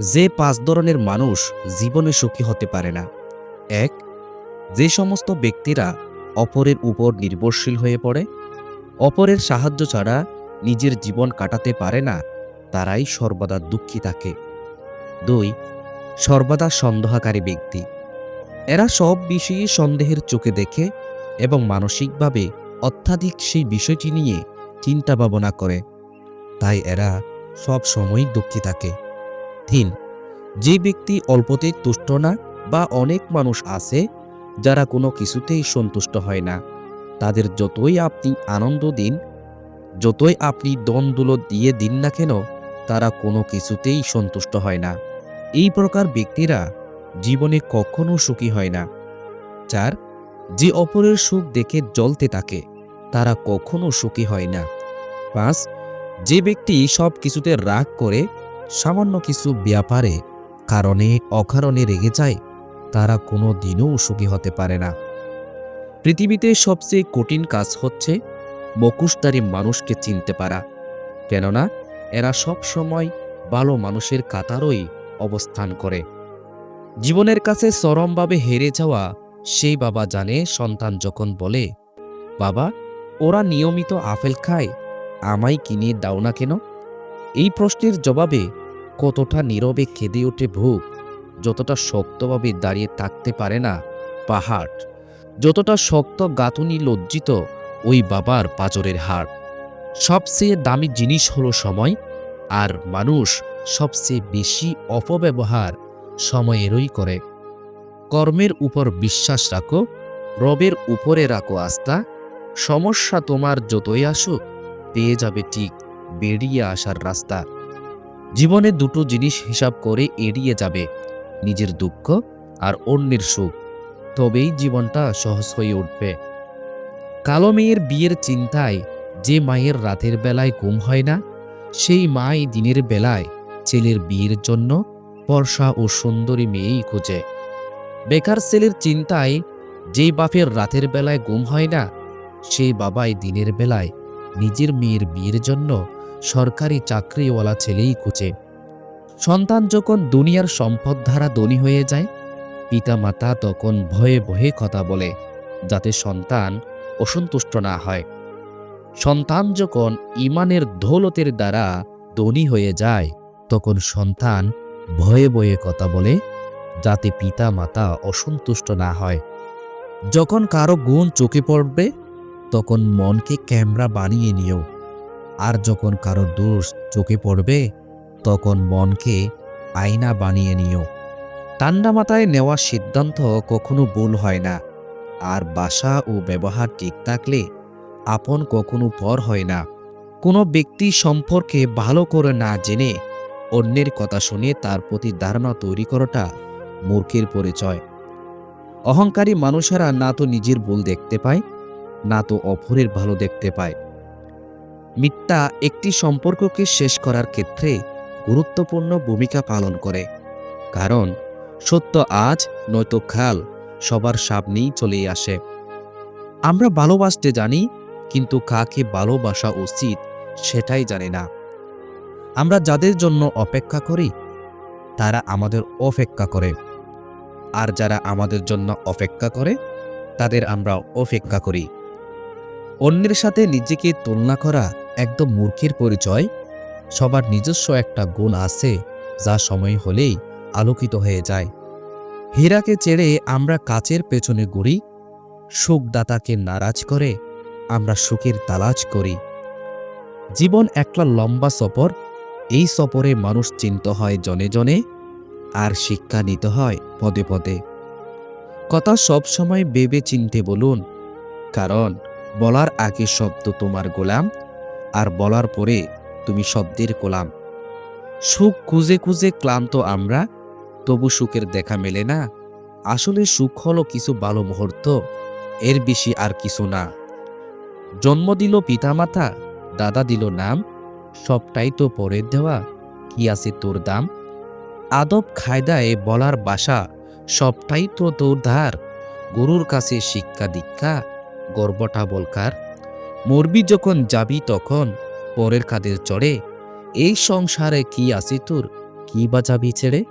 যে পাঁচ ধরনের মানুষ জীবনে সুখী হতে পারে না। এক, যে সমস্ত ব্যক্তিরা অপরের উপর নির্ভরশীল হয়ে পড়ে, অপরের সাহায্য ছাড়া নিজের জীবন কাটাতে পারে না, তারাই সর্বদা দুঃখী থাকে। দুই, সর্বদা সন্দেহকারী ব্যক্তি। এরা সব বিষয়ে সন্দেহের চোখে দেখে এবং মানসিকভাবে অত্যাধিক সেই বিষয়টি নিয়ে চিন্তা ভাবনা করে। তাই এরা সব সময় দুঃখী থাকে। তিন যে ব্যক্তি অল্পতেই তুষ্ট না বা অনেক মানুষ আছে, যারা কোনো কিছুতেই সন্তুষ্ট হয় না। তাদের যতই আপনি আনন্দ দিন, যতই আপনি দনদুলো দিয়ে দিন না কেন, তারা কোনো কিছুতেই সন্তুষ্ট হয় না। এই প্রকার ব্যক্তিরা জীবনে কখনো সুখী হয় না। চার, যে অপরের সুখ দেখে জ্বলতে থাকে, তারা কখনো সুখী হয় না। পাঁচ, যে ব্যক্তি সব কিছুতে রাগ করে সামান্য কিছু ব্যাপারে কারণে অকারণে রেগে যায়, তারা কোনো দিনও সুখী হতে পারে না। পৃথিবীতে সবচেয়ে কঠিন কাজ হচ্ছে মুখোশধারী মানুষকে চিনতে পারা, কেননা এরা সব সময় ভালো মানুষের কাতারই অবস্থান করে। জীবনের কাছে চরমভাবে হেরে যাওয়া সেই বাবা জানে সন্তান যখন বলে, বাবা, ওরা নিয়মিত আপেল খায়, আমায় কিনে দাও না কেন? এই প্রশ্নের জবাবে কতটা নীরবে কেঁদে ওঠে ভূপ যতটা শক্তভাবে দাঁড়িয়ে থাকতে পারে না পাহাড়, যতটা শক্ত গাঁথুনি লজ্জিত ওই বাবার পাজরের হাট সবচেয়ে দামি জিনিস হলো সময়, আর মানুষ সবচেয়ে বেশি অপব্যবহার সময়েরই করে। কর্মের উপর বিশ্বাস রাখো, রবের উপরে রাখো আস্থা, সমস্যা তোমার যতই আসুক, পেয়ে যাবে ঠিক, বেরিয়ে আসার রাস্তা। জীবনে দুটো জিনিস হিসাব করে এড়িয়ে যাবে, নিজের দুঃখ আর অন্যের সুখ। তবেই জীবনটা সহজ হয়ে উঠবে। কালো মেয়ের বিয়ের চিন্তায় যে মায়ের রাতের বেলায় ঘুম হয় না, সেই মাই দিনের বেলায় ছেলের বিয়ের জন্য বর্ষা ও সুন্দরী মেয়েই খুঁজে। বেকার ছেলের চিন্তায় যেই বাপের রাতের বেলায় ঘুম হয় না, সেই বাবাই দিনের বেলায় নিজের মেয়ের বিয়ের জন্য সরকারি চাকরিওয়ালা ছেলেই খুঁজে। সন্তান যখন দুনিয়ার সম্পদ ধারা ধনী হয়ে যায়, পিতামাতা তখন ভয়ে ভয়ে কথা বলে, যাতে সন্তান অসন্তুষ্ট না হয়। সন্তান যখন ইমানের দৌলতের দ্বারা ধনী হয়ে যায়, তখন সন্তান ভয়ে ভয়ে কথা বলে, যাতে পিতা মাতা অসন্তুষ্ট না হয়। যখন কারও গুণ চোখে পড়বে, তখন মনকে ক্যামেরা বানিয়ে নিও। আর যখন কারও দোষ চোখে পড়বে, তখন মনকে আয়না বানিয়ে নিও। ঠান্ডা মাথায় নেওয়া সিদ্ধান্ত কখনো ভুল হয় না, আর বাসা ও ব্যবহার ঠিক থাকলে আপন কখনো পর হয় না। কোনো ব্যক্তি সম্পর্কে ভালো করে না জেনে অন্যের কথা শুনে তার প্রতি ধারণা তৈরি করাটা মূর্খের পরিচয়। অহংকারী মানুষেরা না তো নিজের ভুল দেখতে পায়, না তো অপরের ভালো দেখতে পায়। মিথ্যা একটি সম্পর্ককে শেষ করার ক্ষেত্রে গুরুত্বপূর্ণ ভূমিকা পালন করে। কারণ, সত্য আজ, নয়তো খাল সবার সামনেই চলেই আসে। আমরা ভালোবাসতে জানি, কিন্তু কাকে ভালোবাসা উচিত সেটাই জানি না। আমরা যাদের জন্য অপেক্ষা করি, তারা আমাদের অপেক্ষা করে। আর যারা আমাদের জন্য অপেক্ষা করে, তাদের আমরা অপেক্ষা করি। অন্যের সাথে নিজেকে তুলনা করা একদম মূর্খের পরিচয়। সবার নিজস্ব একটা গুণ আছে, যা সময় হলেই আলোকিত হয়ে যায়। হীরাকে ছেড়ে আমরা কাচের পেছনে ঘুরি, সুখদাতাকে নারাজ করে আমরা সুখের তালাজ করি। জীবন একটা লম্বা সফর, এই সফরে মানুষ চিন্ত হয় জনে জনে, আর শিক্ষা নিতে হয় পদে পদে। কথা সব সময় বেবে চিনতে বলুন, কারণ বলার আগে শব্দ তোমার গোলাম, আর বলার পরে তুমি শব্দের গোলাম। সুখ খুঁজে খুঁজে ক্লান্ত আমরা, তবু সুখের দেখা মেলে না। আসলে সুখ হলো কিছু ভালো মুহূর্ত, এর বেশি আর কিছু না। জন্ম দিল পিতামাতা, দাদা দিল নাম, সবটাই তো পরের দেওয়া, কি আছে তোর দাম? আদব খায়দায় বলার বাসা, সবটাই তো তোর ধার, গরুর কাছে শিক্ষা দীক্ষা গর্বটা বলকার, মরবি যখন যাবি তখন, পরের কাদের চড়ে, এই সংসারে কি আসি তোর? কি বা যাবি ছেড়ে?